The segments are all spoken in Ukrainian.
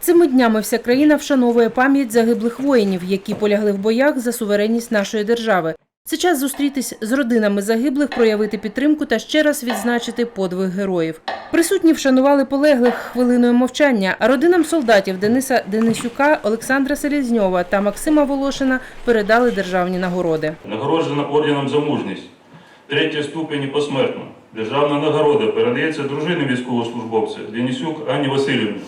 Цими днями вся країна вшановує пам'ять загиблих воїнів, які полягли в боях за суверенність нашої держави. Це час зустрітись з родинами загиблих, проявити підтримку та ще раз відзначити подвиг героїв. Присутні вшанували полеглих хвилиною мовчання, а родинам солдатів Дениса Денисюка, Олександра Селізньова та Максима Волошина передали державні нагороди. Нагороджена орденом за мужність. Третя ступені посмертно. Державна нагорода передається дружині військовослужбовця Денисюк Анні Васильівні.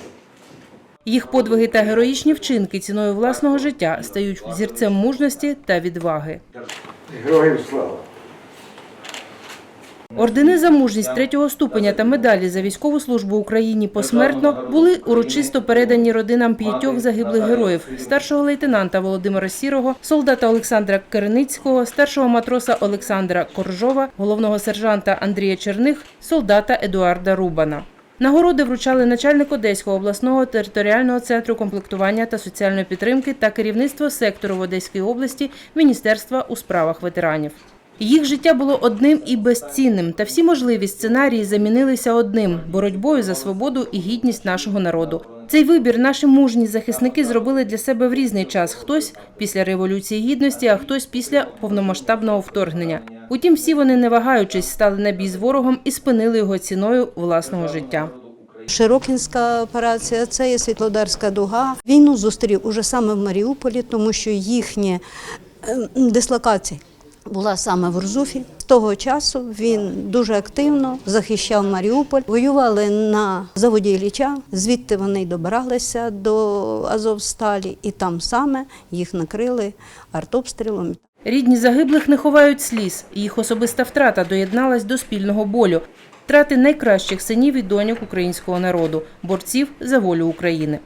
Їх подвиги та героїчні вчинки ціною власного життя стають взірцем мужності та відваги. Героям слава! Ордени за мужність третього ступеня та медалі за військову службу Україні посмертно були урочисто передані родинам п'ятьох загиблих героїв: старшого лейтенанта Володимира Сірого, солдата Олександра Кереницького, старшого матроса Олександра Коржова, головного сержанта Андрія Черних, солдата Едуарда Рубана. Нагороди вручали начальник Одеського обласного територіального центру комплектування та соціальної підтримки та керівництво сектору в Одеській області Міністерства у справах ветеранів. Їх життя було одним і безцінним, та всі можливі сценарії замінилися одним боротьбою за свободу і гідність нашого народу. Цей вибір наші мужні захисники зробили для себе в різний час. Хтось після революції гідності, а хтось після повномасштабного вторгнення. Утім, всі вони, не вагаючись, стали на бій з ворогом і спинили його ціною власного життя. Широкінська операція, це є Світлодарська дуга. Війну зустрів уже саме в Маріуполі, тому що їхня е, дислокація була саме в Урзуфі. З того часу він дуже активно захищав Маріуполь. Воювали на заводі Ілліча, звідти вони й добиралися до Азовсталі, і там саме їх накрили артобстрілом. Рідні загиблих не ховають сліз. Їх особиста втрата доєдналась до спільного болю. Втрати найкращих синів і доньок українського народу, борців за волю України.